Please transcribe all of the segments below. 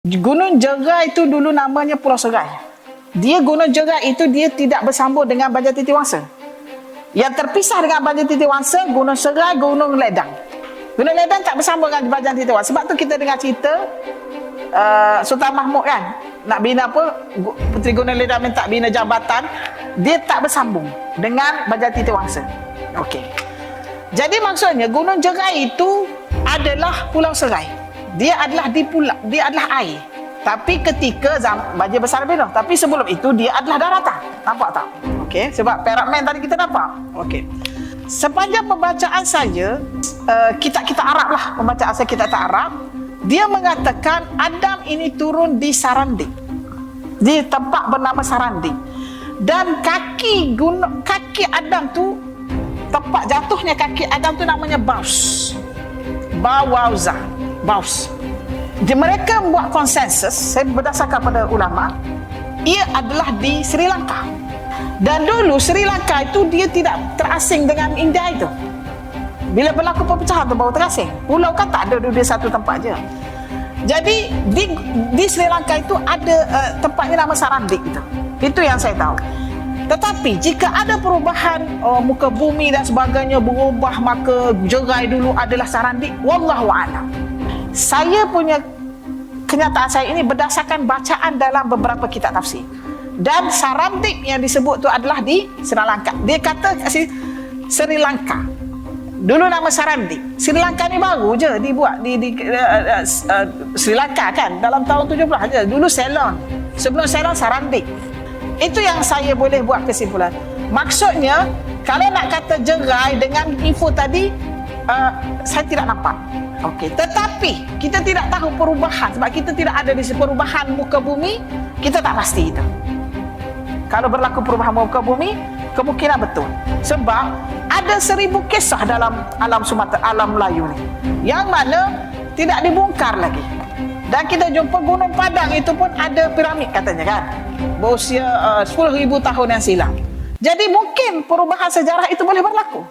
Gunung Jerai itu dulu namanya Pulau Serai. Dia Gunung Jerai itu dia tidak bersambung dengan Banjar Titiwangsa. Yang terpisah dengan Banjar Titiwangsa, Gunung Serai, Gunung Ledang. Gunung Ledang tak bersambung dengan Banjar Titiwangsa. Sebab tu kita dengar cerita uh, Sultan Mahmud kan, nak bina apa, Puteri Gunung Ledang minta bina jabatan, dia tak bersambung dengan Banjar Titiwangsa. Okey. Jadi maksudnya Gunung Jerai itu adalah Pulau Serai. Dia adalah di pulau, dia adalah air. Tapi ketika zam, banjir besar lebih dah. Tapi sebelum itu dia adalah daratan. Nampak tak? Okey, sebab Perak Man tadi kita nampak. Okey. Sepanjang pembacaan saya, uh, kitab-kitab Arab lah, pembacaan saya kitab-kitab Arab, dia mengatakan Adam ini turun di Sarandi. Di tempat bernama Sarandi. Dan kaki gunung, kaki Adam tu tempat jatuhnya kaki Adam tu namanya Baus. Bawauza. Baus. Jadi mereka membuat konsensus, saya berdasarkan pada ulama, ia adalah di Sri Lanka. Dan dulu Sri Lanka itu dia tidak terasing dengan India itu. Bila berlaku perpecahan tu baru terasing. Pulau kan tak ada dia satu tempat je. Jadi di di Sri Lanka itu ada uh, tempatnya nama Sarandik itu. Itu yang saya tahu. Tetapi jika ada perubahan uh, muka bumi dan sebagainya berubah maka jerai dulu adalah Sarandik, wallahu a'lam saya punya kenyataan saya ini berdasarkan bacaan dalam beberapa kitab tafsir. Dan Sarandik yang disebut tu adalah di Sri Lanka. Dia kata si Sri Lanka. Dulu nama Sarandik. Sri Lanka ni baru je dibuat di, di uh, uh, Sri Lanka kan dalam tahun 70 aja. Dulu Ceylon. Sebelum Ceylon Sarandik. Itu yang saya boleh buat kesimpulan. Maksudnya kalau nak kata jerai dengan info tadi uh, saya tidak nampak. Okey, tetapi kita tidak tahu perubahan sebab kita tidak ada di perubahan muka bumi, kita tak pasti itu. Kalau berlaku perubahan muka bumi, kemungkinan betul. Sebab ada seribu kisah dalam alam Sumatera, alam Melayu ni. Yang mana tidak dibongkar lagi. Dan kita jumpa Gunung Padang itu pun ada piramid katanya kan. Berusia uh, 10,000 tahun yang silam. Jadi mungkin perubahan sejarah itu boleh berlaku.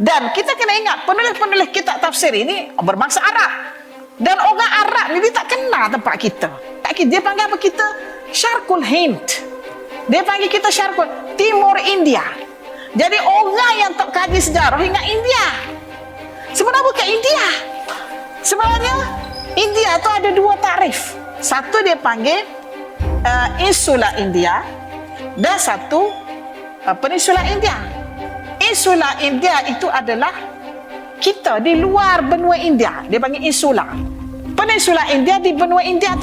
Dan kita kena ingat penulis-penulis kitab tafsir ini berbangsa Arab. Dan orang Arab ni dia tak kenal tempat kita. Tak dia panggil apa kita? Syarkul Hind. Dia panggil kita Syarkul Timur India. Jadi orang yang tak kaji sejarah ingat India. Sebenarnya bukan India. Sebenarnya India tu ada dua tarif. Satu dia panggil uh, Insula India dan satu uh, Peninsula India. Insula India itu adalah kita di luar benua India. Dia panggil insula. Peninsula India di benua India tu